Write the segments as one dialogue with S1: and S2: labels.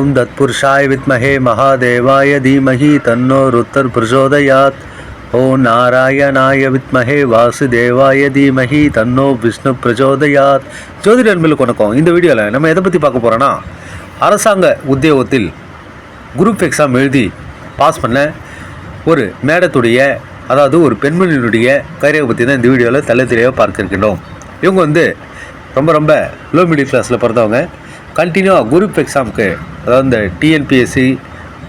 S1: ஓம் தத்புருஷாய வித்மஹே மகாதேவாய தீமஹி தன்னோ ருத்தர் பிரசோதயாத் ஓம் நாராயணாய வித்மஹே வாசுதேவாய தீமஹி தன்னோ விஷ்ணு பிரச்சோதயாத் ஜோதிட அன்பில் வணக்கம் இந்த வீடியோவில் நம்ம எதை பற்றி பார்க்க போகிறோன்னா அரசாங்க உத்தியோகத்தில் குரூப் எக்ஸாம் எழுதி பாஸ் பண்ண ஒரு மேடத்துடைய அதாவது ஒரு பெண்மணியினுடைய கரியரை பற்றி தான் இந்த வீடியோவில் தலை தெளிவாக பார்க்க இருக்கின்றோம் இவங்க வந்து ரொம்ப ரொம்ப லோ மிடில் கிளாஸில் பிறந்தவங்க. கண்டினியூவாக குரூப் எக்ஸாமுக்கு அதாவது இந்த டிஎன்பிஎஸ்சி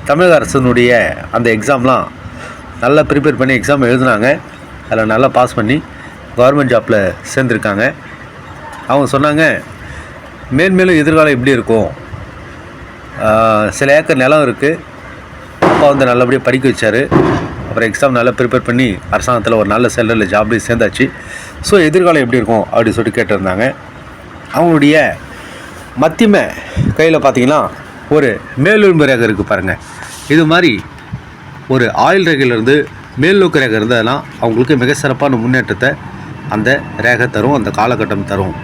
S1: தமிழக அரசினுடைய அந்த எக்ஸாம்லாம் நல்லா ப்ரிப்பேர் பண்ணி எக்ஸாம் எழுதுனாங்க. அதில் நல்லா பாஸ் பண்ணி கவர்மெண்ட் ஜாப்பில் சேர்ந்துருக்காங்க. அவங்க சொன்னாங்க மேன்மேலும் எதிர்காலம் எப்படி இருக்கும்? சில ஏக்கர் நிலம் இருக்குது அப்பா வந்து நல்லபடியாக படிக்க வச்சார். அப்புறம் எக்ஸாம் நல்லா ப்ரிப்பேர் பண்ணி அரசாங்கத்தில் ஒரு நல்ல சேலரியில் ஜாப்லேயும் சேர்ந்தாச்சு. ஸோ எதிர்காலம் எப்படி இருக்கும்? அப்படின்னு சொல்லிட்டு கேட்டிருந்தாங்க. அவங்களுடைய மத்தியம கையில் பார்த்தீங்கன்னா ஒரு மேலெலும்பு ரேகை இருக்குது பாருங்கள் இது மாதிரி ஒரு ஆயில் ரேகையிலேருந்து மேல்நோக்கு ரேகை இருந்ததுன்னா அவங்களுக்கு மிக சிறப்பான முன்னேற்றத்தை அந்த ரேகை தரும் அந்த காலகட்டம் தரும்.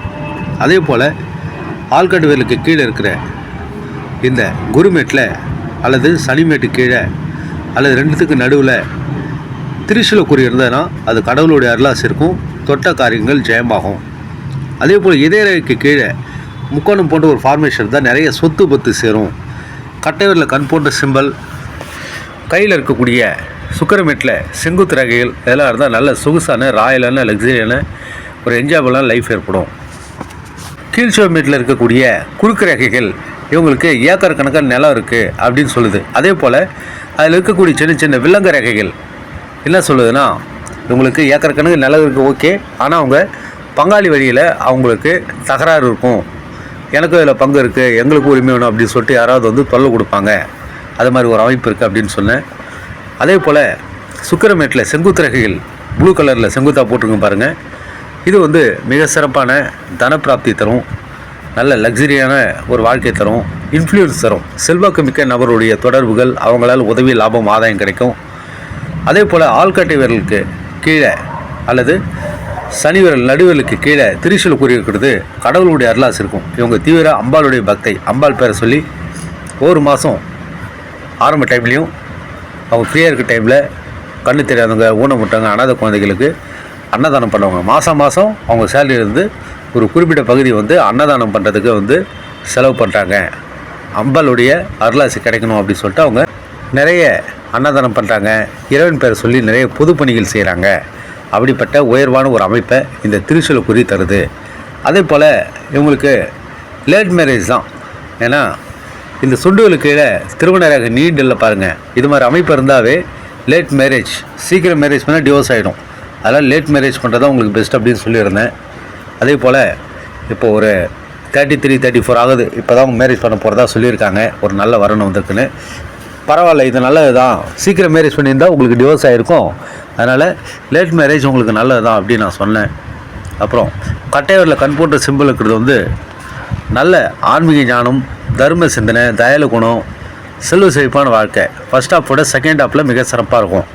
S1: அதே போல் ஆள்காட்டு வேலுக்கு கீழே இருக்கிற இந்த குருமேட்டில் அல்லது சனிமேட்டு கீழே அல்லது ரெண்டுத்துக்கு நடுவில் திரிசூல குறி இருந்ததுன்னா அது கடவுளுடைய அருளாசி இருக்கும் தொட்ட காரியங்கள் ஜெயமாகும். அதே போல் இதய ரேகைக்கு கீழே முக்கோணம் போன்ற ஒரு ஃபார்மேஷன் தான் நிறைய சொத்து பத்து சேரும். கட்டைவரில் கண் போன்ற சிம்பல் கையில் இருக்கக்கூடிய சுக்கரமேட்டில் செங்குத்து ரகைகள் இதெல்லாம் இருந்தால் நல்ல சொகுசான ராயலான லக்ஸரியான ஒரு என்ஜாயபிளான லைஃப் ஏற்படும். கீழ்ச்சிவமேட்டில் இருக்கக்கூடிய குறுக்கு ரேகைகள் இவங்களுக்கு ஏக்கர் கணக்கான நிலம் இருக்குது அப்படின்னு சொல்லுது. அதே போல் அதில் இருக்கக்கூடிய சின்ன சின்ன வில்லங்க ரேகைகள் என்ன சொல்லுதுன்னா இவங்களுக்கு ஏக்கர் கணக்கு நிலம் இருக்குது ஓகே ஆனால் அவங்க பங்காளி வழியில் அவங்களுக்கு தகராறு இருக்கும். எனக்கும் இதில் பங்கு இருக்குது எங்களுக்கு உரிமை வேணும் அப்படின்னு சொல்லிட்டு யாராவது வந்து தொல்லை கொடுப்பாங்க. அது மாதிரி ஒரு அமைப்பு இருக்குது அப்படின்னு சொன்னேன். அதே போல் சுக்கரமேட்டில் செங்குத்து ரகையில் ப்ளூ கலரில் செங்குத்தாக போட்டிருங்க பாருங்கள் இது வந்து மிக சிறப்பான தனப்பிராப்தி தரும். நல்ல லக்ஸரியான ஒரு வாழ்க்கை தரும். இன்ஃப்ளூயன்ஸ் தரும். செல்வாக்கு மிக்க நபருடைய தொடர்புகள் அவங்களால் உதவி லாபம் ஆதாயம் கிடைக்கும். அதே போல் ஆள்காட்டை விரலுக்கு கீழே அல்லது சனி விரல் கீழே திரிசூல் கூறியிருக்கிறது கடவுளுடைய அருளாசி இருக்கும். இவங்க தீவிர அம்பாளுடைய பக்தை. அம்பாள் பேரை சொல்லி ஒரு மாதம் ஆரம்ப டைம்லேயும் அவங்க ஃப்ரீயாக இருக்க டைமில் கண்ணு தெரியாதவங்க ஊனமுட்டவங்க அனாதை குழந்தைகளுக்கு அன்னதானம் பண்ணுவாங்க. மாதம் மாதம் அவங்க சேலரி இருந்து ஒரு குறிப்பிட்ட பகுதி வந்து அன்னதானம் பண்ணுறதுக்கு வந்து செலவு பண்ணுறாங்க அம்பாளுடைய அருளாசி கிடைக்கணும் அப்படின்னு சொல்லிட்டு அவங்க நிறைய அன்னதானம் பண்ணுறாங்க இறைவன் பேரை சொல்லி நிறைய பொது பணிகள் செய்கிறாங்க அப்படிப்பட்ட உயர்வான ஒரு அமைப்பை இந்த திருச்சூல குறி தருது. அதே போல் இவங்களுக்கு லேட் மேரேஜ் தான். ஏன்னா இந்த சுண்டுகளுக்கு கீழே திருமணராக நீண்டில் பாருங்கள் இது மாதிரி அமைப்பு இருந்தாவே லேட் மேரேஜ் சீக்கிரம் மேரேஜ் பண்ணால் டிவோர்ஸ் ஆகிடும் அதனால் லேட் மேரேஜ் பண்ணுறது தான் உங்களுக்கு பெஸ்ட் அப்படின்னு சொல்லியிருந்தேன். அதே போல் இப்போ ஒரு தேர்ட்டி த்ரீ தேர்ட்டி ஃபோர் ஆகுது. இப்போ தான் மேரேஜ் பண்ண போகிறதா சொல்லியிருக்காங்க. ஒரு நல்ல வரணும் வந்திருக்குன்னு. பரவாயில்ல இது நல்லது தான் சீக்கிரம் மேரேஜ் பண்ணியிருந்தால் உங்களுக்கு டிவோர்ஸ் ஆகிருக்கும் அதனால் லேட் மேரேஜ் உங்களுக்கு நல்லது தான் அப்படின்னு நான் சொன்னேன். அப்புறம் கட்டையூரில் கண் போன்ற சிம்பிள் இருக்கிறது வந்து நல்ல ஆன்மீக ஞானம் தர்ம சிந்தனை தயால குணம் செல்வ செழிப்பான வாழ்க்கை. ஃபஸ்ட் ஹாஃபோட செகண்ட் ஹாஃபில் மிக சிறப்பாக இருக்கும்.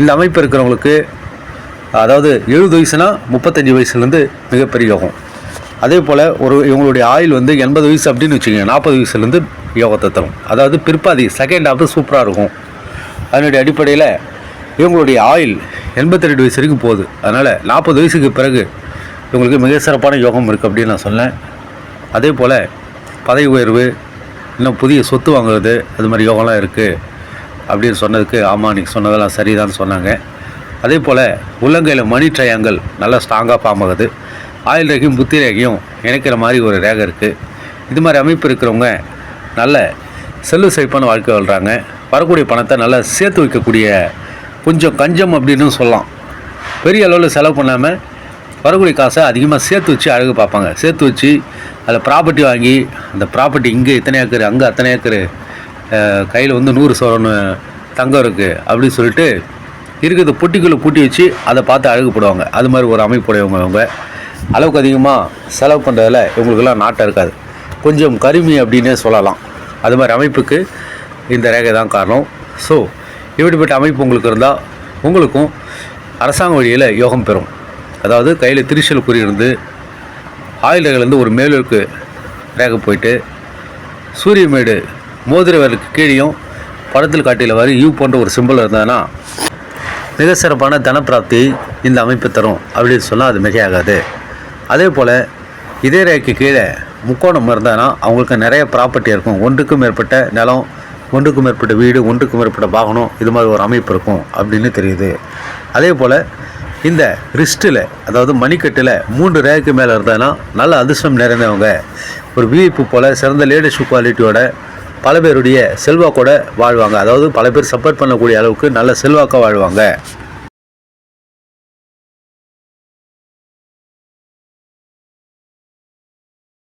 S1: இந்த அமைப்பு இருக்கிறவங்களுக்கு அதாவது எழுபது வயசுனால் முப்பத்தஞ்சு வயசுலேருந்து மிகப்பெரிய யோகம். அதே போல் ஒரு இவங்களுடைய ஆயில் வந்து எண்பது வயசு அப்படின்னு வச்சுக்கோங்க நாற்பது வயசுலேருந்து யோகத்தை தரும். அதாவது பிற்பாதி செகண்ட் ஆஃப் சூப்பராக இருக்கும். அதனுடைய அடிப்படையில் இவங்களுடைய ஆயில் எண்பத்தி ரெண்டு வயசு வரைக்கும் போகுது. அதனால் நாற்பது வயசுக்கு பிறகு இவங்களுக்கு மிக சிறப்பான யோகம் இருக்குது அப்படின்னு நான் சொன்னேன். அதே போல் பதவி உயர்வு இன்னும் புதிய சொத்து வாங்குறது அது மாதிரி யோகம்லாம் இருக்குது அப்படின்னு சொன்னதுக்கு ஆமாம் நீங்கள் சொன்னதெல்லாம் சரிதான்னு சொன்னாங்க. அதே போல் உள்ளங்கையில் மணி ட்ரையாங்கல் நல்லா ஸ்ட்ராங்காக ஃபார்ம் ஆகுது. ஆயில் ரேகையும் புத்தி ரேகையும் இணைக்கிற மாதிரி ஒரு ரேகை இருக்குது இது மாதிரி அமைப்பு இருக்கிறவங்க நல்ல செல்வ செழிப்பான வாழ்க்கை வாழ்கிறாங்க வரக்கூடிய பணத்தை நல்லா சேர்த்து வைக்கக்கூடிய கொஞ்சம் கஞ்சம் அப்படின்னு சொல்லலாம். பெரிய அளவில் செலவு பண்ணாமல் வரக்கூடிய காசை அதிகமாக சேர்த்து வச்சு அழகு பார்ப்பாங்க. சேர்த்து வச்சு அதில் ப்ராப்பர்ட்டி வாங்கி அந்த ப்ராப்பர்ட்டி இங்கே இத்தனை ஏக்கர் அங்கே அத்தனை ஏக்கர் கையில் வந்து நூறு சோரன்னு தங்கம் இருக்குது அப்படின்னு சொல்லிட்டு இருக்கிறத பொட்டிக்குள்ளே பூட்டி வச்சு அதை பார்த்து அழகுப்படுவாங்க அது மாதிரி ஒரு அமைப்புடையவங்க அவங்க அளவுக்கு அதிகமாக செலவு பண்ணுறதில் இவங்களுக்கெல்லாம் நாட்டம் இருக்காது. கொஞ்சம் கருமி அப்படின்னே சொல்லலாம். அது மாதிரி அமைப்புக்கு இந்த ரேகை தான் காரணம். ஸோ இப்படிப்பட்ட அமைப்பு உங்களுக்கு இருந்தால் உங்களுக்கும் அரசாங்க வழியில் யோகம் பெறும். அதாவது கையில் திரிசல் குறியிருந்து ஒரு மேலுக்கு ரேகை போயிட்டு சூரியமேடு மோதிர கீழேயும் படத்தில் காட்டியவாறு யூ போன்ற ஒரு சிம்பிள் இருந்ததுன்னா மிக சிறப்பான தனப்பிராப்தி இந்த அமைப்பு தரும் அப்படின்னு சொன்னால் அது மிகையாகாது. அதே போல் இதே ரேக்கு கீழே முக்கோணம் இருந்தானா அவங்களுக்கு நிறைய ப்ராப்பர்ட்டி இருக்கும். ஒன்றுக்கும் மேற்பட்ட நிலம் ஒன்றுக்கும் மேற்பட்ட வீடு ஒன்றுக்கும் மேற்பட்ட வாகனம் இது மாதிரி ஒரு அமைப்பு இருக்கும் அப்படின்னு தெரியுது. அதே போல் இந்த ரிஸ்ட்டில் அதாவது மணிக்கட்டில் மூன்று ரேக்கு மேலே இருந்தானா நல்ல அதிர்ஷ்டம் நிறைந்தவங்க. ஒரு விஐப்பு போல் சிறந்த லீடர்ஷிப் குவாலிட்டியோட பல பேருடைய செல்வாக்கோட வாழ்வாங்க. அதாவது பல பேர் சப்போர்ட் பண்ணக்கூடிய அளவுக்கு நல்ல செல்வாக்காக வாழ்வாங்க.